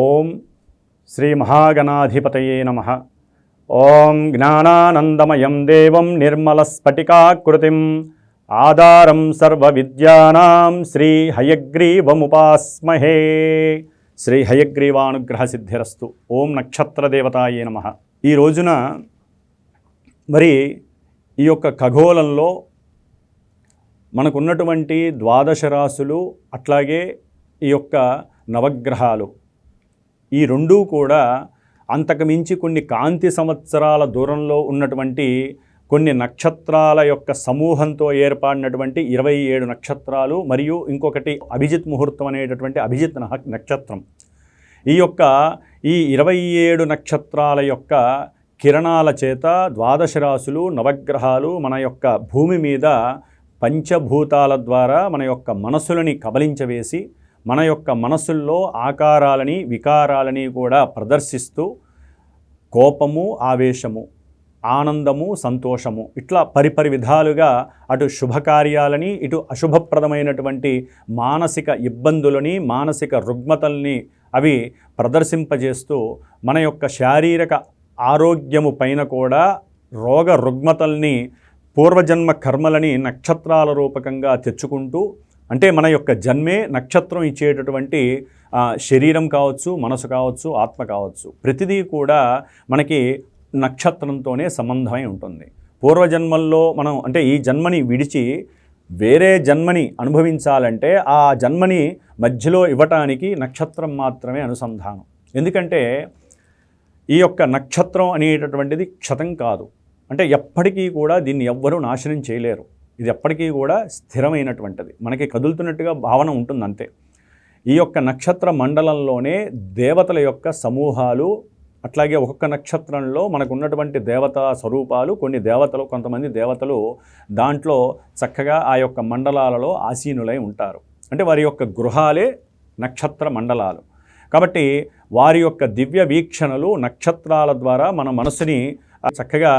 ఓం శ్రీ మహాగణాధిపతయే నమ. ఓం జ్ఞానానందమయం దేవం నిర్మలస్ఫటికాకృతిం ఆధారం సర్వవిద్యానాం శ్రీ హయగ్రీవముపాస్మహే. శ్రీ హయగ్రీవానుగ్రహ సిద్ధిరస్తు ఓం నక్షత్రదేవతాయే నమ. ఈ రోజున మరి ఈ యొక్క ఖగోళంలో మనకున్నటువంటి ద్వాదశ రాశులు అట్లాగే ఈ యొక్క నవగ్రహాలు ఈ రెండూ కూడా అంతకుమించి కొన్ని కాంతి సంవత్సరాల దూరంలో ఉన్నటువంటి కొన్ని నక్షత్రాల యొక్క సమూహంతో ఏర్పడినటువంటి ఇరవై ఏడు నక్షత్రాలు మరియు ఇంకొకటి అభిజిత్ ముహూర్తం అనేటటువంటి అభిజిత్ నహ- నక్షత్రం. ఈ యొక్క ఈ ఇరవై ఏడు నక్షత్రాల యొక్క కిరణాల చేత ద్వాదశ రాశులు నవగ్రహాలు మన యొక్క భూమి మీద పంచభూతాల ద్వారా మన యొక్క మనసులని కబలించవేసి మన యొక్క మనసుల్లో ఆకారాలని వికారాలని కూడా ప్రదర్శిస్తూ కోపము ఆవేశము ఆనందము సంతోషము ఇట్లా పరిపరి విధాలుగా అటు శుభకార్యాలని ఇటు అశుభప్రదమైనటువంటి మానసిక ఇబ్బందులని మానసిక రుగ్మతల్ని అవి ప్రదర్శింపజేస్తూ మన యొక్క శారీరక ఆరోగ్యము పైన కూడా రోగ రుగ్మతల్ని పూర్వజన్మ కర్మలని నక్షత్రాల రూపకంగా తెచ్చుకుంటూ అంటే మన యొక్క జన్మే నక్షత్రం ఇచ్చేటటువంటి శరీరం కావచ్చు మనసు కావచ్చు ఆత్మ కావచ్చు ప్రతిదీ కూడా మనకి నక్షత్రంతోనే సంబంధమై ఉంటుంది. పూర్వజన్మల్లో మనం అంటే ఈ జన్మని విడిచి వేరే జన్మని అనుభవించాలంటే ఆ జన్మని మధ్యలో ఇవ్వటానికి నక్షత్రం మాత్రమే అనుసంధానం. ఎందుకంటే ఈ యొక్క నక్షత్రం అనేటటువంటిది క్షతం కాదు. అంటే ఎప్పటికీ కూడా దీన్ని ఎవ్వరూ నాశనం చేయలేరు. ఇది ఎప్పటికీ కూడా స్థిరమైనటువంటిది. మనకి కదులుతున్నట్టుగా భావన ఉంటుంది అంతే ఈ యొక్క నక్షత్ర మండలంలోనే దేవతల యొక్క సమూహాలు అట్లాగే ఒక్కొక్క నక్షత్రంలో మనకు ఉన్నటువంటి దేవతా స్వరూపాలు కొన్ని దేవతలు కొంతమంది దేవతలు దాంట్లో చక్కగా ఆ యొక్క మండలాలలో ఆసీనులై ఉంటారు. అంటే వారి యొక్క గృహాలే నక్షత్ర మండలాలు. కాబట్టి వారి యొక్క దివ్య వీక్షణలు నక్షత్రాల ద్వారా మన మనసుని చక్కగా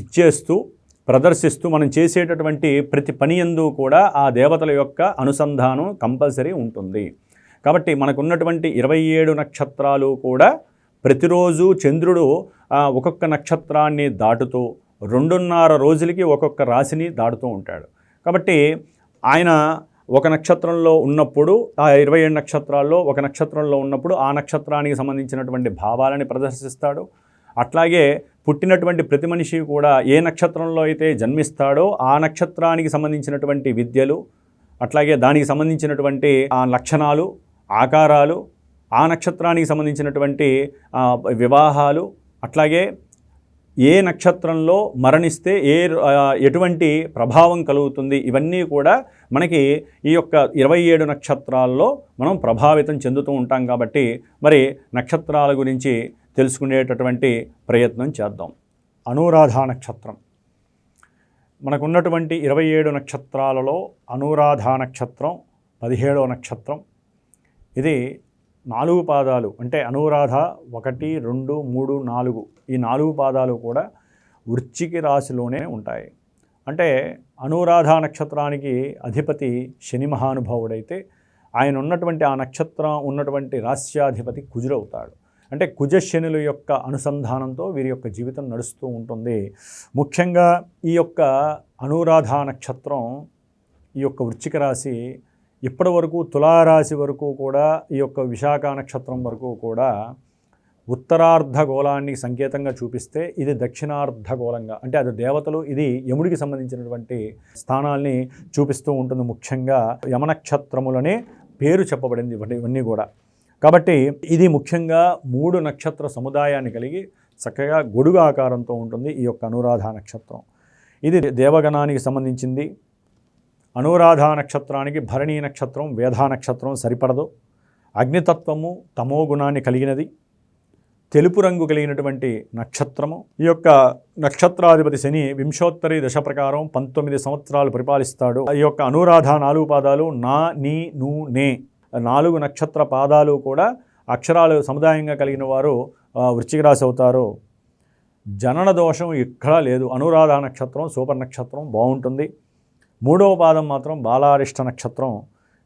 ఇచ్చేస్తూ ప్రదర్శిస్తూ మనం చేసేటటువంటి ప్రతి పని యందు కూడా ఆ దేవతల యొక్క అనుసంధానం కంపల్సరీ ఉంటుంది. కాబట్టి మనకున్నటువంటి ఇరవై ఏడు నక్షత్రాలు కూడా ప్రతిరోజు చంద్రుడు ఒక్కొక్క నక్షత్రాన్ని దాటుతూ రెండున్నర రోజులకి ఒక్కొక్క రాశిని దాటుతూ ఉంటాడు. కాబట్టి ఆయన ఒక నక్షత్రంలో ఉన్నప్పుడు ఆ ఇరవై ఏడు నక్షత్రాల్లో ఒక నక్షత్రంలో ఉన్నప్పుడు ఆ నక్షత్రానికి సంబంధించినటువంటి భావాలని ప్రదర్శిస్తాడు. అట్లాగే పుట్టినటువంటి ప్రతి మనిషి కూడా ఏ నక్షత్రంలో అయితే జన్మిస్తాడో ఆ నక్షత్రానికి సంబంధించినటువంటి విద్యలు అట్లాగే దానికి సంబంధించినటువంటి ఆ లక్షణాలు ఆకారాలు ఆ నక్షత్రానికి సంబంధించినటువంటి వివాహాలు అట్లాగే ఏ నక్షత్రంలో మరణిస్తే ఏ ఎటువంటి ప్రభావం కలుగుతుంది ఇవన్నీ కూడా మనకి ఈ యొక్క ఇరవై ఏడు నక్షత్రాల్లో మనం ప్రభావితం చెందుతూ ఉంటాం కాబట్టి మరి నక్షత్రాల గురించి తెలుసుకునేటటువంటి ప్రయత్నం చేద్దాం. అనురాధ నక్షత్రం. మనకున్నటువంటి ఇరవై ఏడు నక్షత్రాలలో అనురాధ నక్షత్రం పదిహేడో నక్షత్రం. ఇది నాలుగు పాదాలు అంటే అనురాధ ఒకటి రెండు మూడు నాలుగు. ఈ నాలుగు పాదాలు కూడా వృచ్చికి రాశిలోనే ఉంటాయి. అంటే అనురాధ నక్షత్రానికి అధిపతి శని మహానుభావుడైతే ఆయన ఉన్నటువంటి ఆ నక్షత్రం ఉన్నటువంటి రాస్యాధిపతి కుజుడవుతాడు. అంటే కుజశనుల యొక్క అనుసంధానంతో వీరి యొక్క జీవితం నడుస్తూ ఉంటుంది. ముఖ్యంగా ఈ యొక్క అనురాధ నక్షత్రం ఈ యొక్క వృచ్చిక రాశి ఇప్పటి వరకు తులారాశి వరకు కూడా ఈ యొక్క విశాఖ నక్షత్రం వరకు కూడా ఉత్తరార్ధ గోళాన్ని సంకేతంగా చూపిస్తే ఇది దక్షిణార్ధ గోళంగా అంటే అది దేవతలు ఇది యముడికి సంబంధించినటువంటి స్థానాల్ని చూపిస్తూ ఉంటుంది. ముఖ్యంగా యమనక్షత్రములనే పేరు చెప్పబడింది ఇవన్నీ కూడా. కాబట్టి ఇది ముఖ్యంగా మూడు నక్షత్ర సముదాయాన్ని కలిగి చక్కగా గొడుగు ఆకారంతో ఉంటుంది ఈ యొక్క అనురాధ నక్షత్రం. ఇది దేవగణానికి సంబంధించింది. అనురాధ నక్షత్రానికి భరణీ నక్షత్రం వేధా నక్షత్రం సరిపడదు. అగ్నితత్వము తమో గుణాన్ని కలిగినది. తెలుపు రంగు కలిగినటువంటి నక్షత్రము. ఈ యొక్క నక్షత్రాధిపతి శని వింశోత్తరి దశ ప్రకారం పంతొమ్మిది సంవత్సరాలు పరిపాలిస్తాడు. ఈ యొక్క అనురాధ నాలుగు పాదాలు నా నీ నూ నే. నాలుగు నక్షత్ర పాదాలు కూడా అక్షరాలు సముదాయంగా కలిగిన వారు వృశ్చిక రాశి అవుతారు. జనన దోషం ఎక్కడా లేదు. అనురాధ నక్షత్రం సూపర్ నక్షత్రం బాగుంటుంది. మూడవ పాదం మాత్రం బాలారిష్ట నక్షత్రం.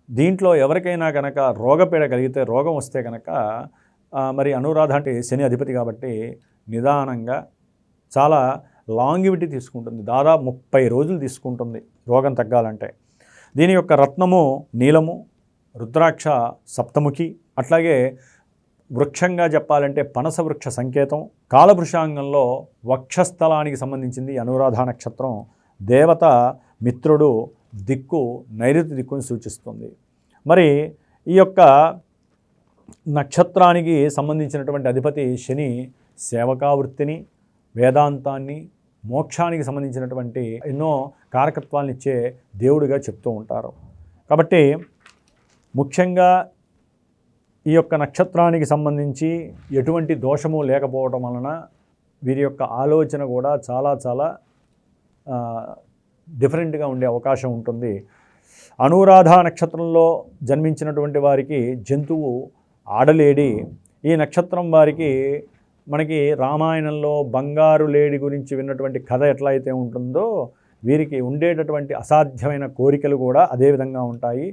దీంట్లో ఎవరికైనా కనుక రోగపీడ కలిగితే రోగం వస్తే కనుక మరి అనురాధ అంటే శని అధిపతి కాబట్టి నిదానంగా చాలా లాంగివిటీ తీసుకుంటుంది. దాదాపు ముప్పై రోజులు తీసుకుంటుంది రోగం తగ్గాలంటే. దీని యొక్క రత్నము నీలము రుద్రాక్ష సప్తముఖి అట్లాగే వృక్షంగా చెప్పాలంటే పనస వృక్ష సంకేతం కాలభృషాంగంలో వక్షస్థలానికి సంబంధించింది అనురాధ నక్షత్రం దేవత మిత్రుడు దిక్కు నైరుతి దిక్కుని సూచిస్తుంది. మరి ఈ యొక్క నక్షత్రానికి సంబంధించినటువంటి అధిపతి శని సేవకావృత్తిని వేదాంతాన్ని మోక్షానికి సంబంధించినటువంటి ఎన్నో కారకత్వాలను ఇచ్చే దేవుడిగా చెప్తూ ఉంటారు. కాబట్టి ముఖ్యంగా ఈ యొక్క నక్షత్రానికి సంబంధించి ఎటువంటి దోషము లేకపోవడం వలన వీరి యొక్క ఆలోచన కూడా చాలా చాలా డిఫరెంట్గా ఉండే అవకాశం ఉంటుంది. అనురాధ నక్షత్రంలో జన్మించినటువంటి వారికి జంతువు ఆడలేడి. ఈ నక్షత్రం వారికి మనకి రామాయణంలో బంగారు లేడి గురించి విన్నటువంటి కథ ఎట్లా అయితే ఉంటుందో వీరికి ఉండేటటువంటి అసాధ్యమైన కోరికలు కూడా అదే విధంగా ఉంటాయి.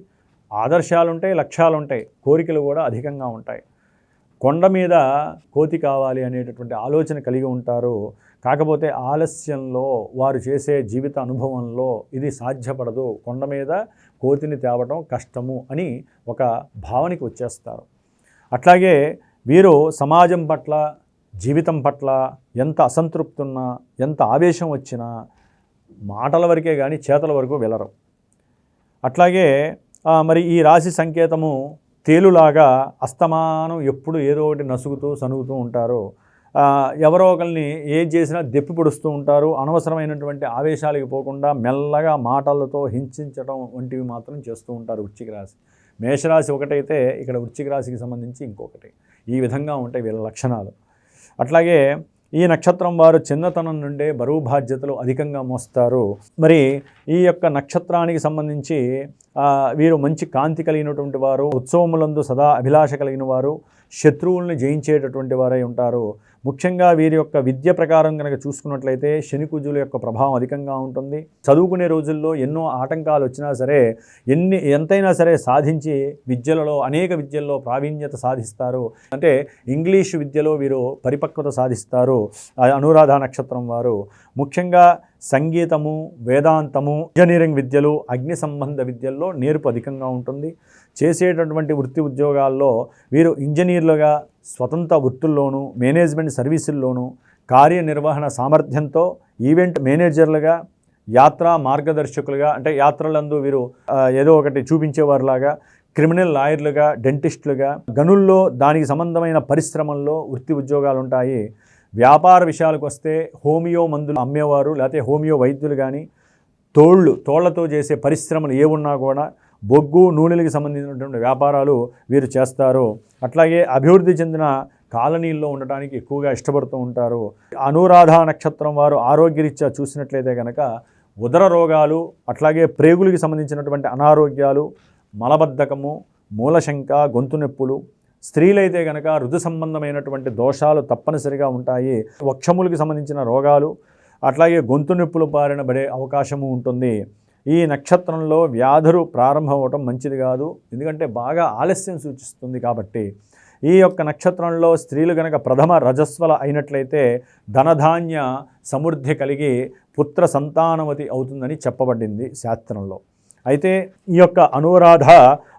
ఆదర్శాలు ఉంటాయి లక్ష్యాలు ఉంటాయి కోరికలు కూడా అధికంగా ఉంటాయి. కొండ మీద కోతి కావాలి అనేటటువంటి ఆలోచన కలిగి ఉంటారు. కాకపోతే ఆలస్యంలో వారు చేసే జీవిత అనుభవంలో ఇది సాధ్యపడదు. కొండ మీద కోతిని తేవటం కష్టము అని ఒక భావనకి వచ్చేస్తారు. అట్లాగే వీరు సమాజం పట్ల జీవితం పట్ల ఎంత అసంతృప్తి ఉన్నా ఎంత ఆవేశం వచ్చినా మాటల వరకే కానీ చేతల వరకు వెళ్ళరు అట్లాగే మరి ఈ రాశి సంకేతము తేలులాగా అస్తమానం ఎప్పుడు ఏదో ఒకటి నసుగుతూ సనుగుతూ ఉంటారు. ఎవరో ఒకరిని ఏం చేసినా దెప్పి పొడుస్తూ ఉంటారు. అనవసరమైనటువంటి ఆవేశాలకు పోకుండా మెల్లగా మాటలతో హింసించడం వంటివి మాత్రం చేస్తూ ఉంటారు వృశ్చిక రాశి. మేషరాశి ఒకటైతే ఇక్కడ వృశ్చిక రాశికి సంబంధించి ఇంకొకటి. ఈ విధంగా ఉంటాయి వీళ్ళ లక్షణాలు. అట్లాగే ఈ నక్షత్రం వారు చిన్నతనం నుండే బరువు బాధ్యతలు అధికంగా మోస్తారు. మరి ఈ యొక్క నక్షత్రానికి సంబంధించి వీరు మంచి కాంతి కలిగినటువంటి వారు ఉత్సవములందు సదా అభిలాష కలిగిన వారు శత్రువుల్ని జయించేటటువంటి వారై ఉంటారు. ముఖ్యంగా వీరి యొక్క విద్య ప్రకారం కనుక చూసుకున్నట్లయితే శనికుజుల యొక్క ప్రభావం అధికంగా ఉంటుంది. చదువుకునే రోజుల్లో ఎన్నో ఆటంకాలు వచ్చినా సరే ఎన్ని ఎంతైనా సరే సాధించి విద్యలలో అనేక విద్యల్లో ప్రావీణ్యత సాధిస్తారు. అంటే ఇంగ్లీష్ విద్యలో వీరు పరిపక్వత సాధిస్తారు. అనురాధ నక్షత్రం వారు. ముఖ్యంగా సంగీతము వేదాంతము ఇంజనీరింగ్ విద్యలు అగ్ని సంబంధ విద్యల్లో నేర్పు అధికంగా ఉంటుంది. చేసేటటువంటి వృత్తి ఉద్యోగాల్లో వీరు ఇంజనీర్లుగా స్వతంత్ర వృత్తుల్లోనూ మేనేజ్మెంట్ సర్వీసుల్లోనూ కార్యనిర్వహణ సామర్థ్యంతో ఈవెంట్ మేనేజర్లుగా యాత్రా మార్గదర్శకులుగా అంటే యాత్రలందు వీరు ఏదో ఒకటి చూపించేవారులాగా క్రిమినల్ లాయర్లుగా డెంటిస్టులుగా గనుల్లో దానికి సంబంధమైన పరిశ్రమల్లో వృత్తి ఉద్యోగాలు ఉంటాయి వ్యాపార విషయాలకు వస్తే హోమియో మందులు అమ్మేవారు లేకపోతే హోమియో వైద్యులు కానీ తోళ్ళు తోళ్ళతో చేసే పరిశ్రమలు ఏమున్నా కూడా బొగ్గు నూనెలకు సంబంధించినటువంటి వ్యాపారాలు వీరు చేస్తారు. అట్లాగే అభివృద్ధి చెందిన కాలనీల్లో ఉండటానికి ఎక్కువగా ఇష్టపడుతూ ఉంటారు. అనురాధ నక్షత్రం వారు ఆరోగ్యరీత్యా చూసినట్లయితే కనుక ఉదర రోగాలు అట్లాగే ప్రేగులకి సంబంధించినటువంటి అనారోగ్యాలు మలబద్ధకము మూలశంక గొంతు నొప్పులు స్త్రీలైతే కనుక ఋతు సంబంధమైనటువంటి దోషాలు తప్పనిసరిగా ఉంటాయి. వక్షములకు సంబంధించిన రోగాలు అట్లాగే గొంతు నొప్పులు బారిన పడే అవకాశము ఉంటుంది. ఈ నక్షత్రంలో వ్యాధులు ప్రారంభమవటం మంచిది కాదు. ఎందుకంటే బాగా ఆలస్యం సూచిస్తుంది కాబట్టి. ఈ యొక్క నక్షత్రంలో స్త్రీలు గనక ప్రథమ రజస్వల అయినట్లయితే ధనధాన్య సమృద్ధి కలిగి పుత్ర సంతానవతి అవుతుందని చెప్పబడింది శాస్త్రంలో. అయితే ఈ యొక్క అనురాధ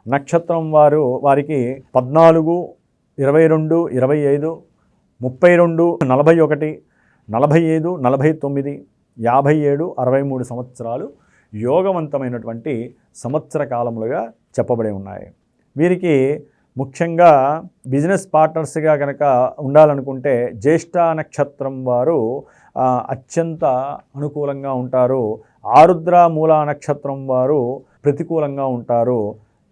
నక్షత్రం వారు వారికి పద్నాలుగు ఇరవై రెండు ఇరవై ఐదు ముప్పై రెండు నలభై ఒకటి నలభై ఐదు నలభై తొమ్మిది యాభై ఏడు అరవై మూడు సంవత్సరాలు యోగవంతమైనటువంటి సంవత్సర కాలములుగా చెప్పబడి ఉన్నాయి. వీరికి ముఖ్యంగా బిజినెస్ పార్ట్నర్స్గా కనుక ఉండాలనుకుంటే జ్యేష్ఠ నక్షత్రం వారు అత్యంత అనుకూలంగా ఉంటారు. ఆరుద్ర మూల నక్షత్రం వారు ప్రతికూలంగా ఉంటారు.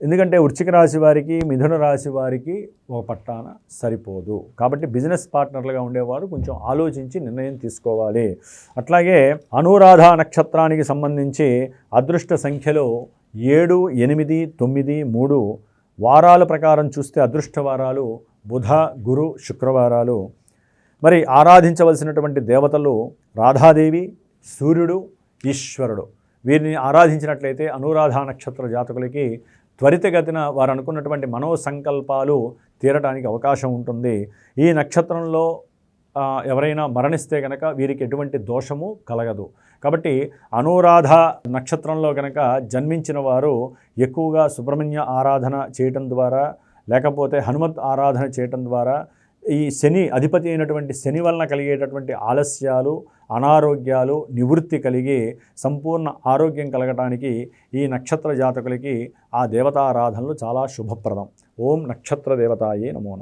ఎందుకంటే వృశ్చిక రాశి వారికి మిథున రాశి వారికి ఒక పట్టాన సరిపోదు. కాబట్టి బిజినెస్ పార్ట్నర్లుగా ఉండేవారు కొంచెం ఆలోచించి నిర్ణయం తీసుకోవాలి. అట్లాగే అనురాధ నక్షత్రానికి సంబంధించి అదృష్ట సంఖ్యలో ఏడు ఎనిమిది తొమ్మిది మూడు వారాల ప్రకారం చూస్తే అదృష్ట వారాలు బుధ గురు శుక్రవారాలు. మరి ఆరాధించవలసినటువంటి దేవతలు రాధాదేవి సూర్యుడు ఈశ్వరుడు. వీరిని ఆరాధించినట్లయితే అనురాధ నక్షత్ర జాతకులకి త్వరితగతిన వారు అనుకున్నటువంటి మనోసంకల్పాలు తీరడానికి అవకాశం ఉంటుంది. ఈ నక్షత్రంలో ఎవరైనా మరణిస్తే కనుక వీరికి ఎటువంటి దోషము కలగదు. కాబట్టి అనురాధ నక్షత్రంలో కనుక జన్మించిన వారు ఎక్కువగా సుబ్రహ్మణ్య ఆరాధన చేయటం ద్వారా లేకపోతే హనుమత్ ఆరాధన చేయటం ద్వారా ఈ శని అధిపతి అయినటువంటి శని వలన కలిగేటటువంటి ఆలస్యాలు అనారోగ్యాలు నివృత్తి కలిగి సంపూర్ణ ఆరోగ్యం కలగటానికి ఈ నక్షత్ర జాతకులకి ఆ దేవతారాధనలు చాలా శుభప్రదం. ఓం నక్షత్ర దేవతాయే నమో నమ.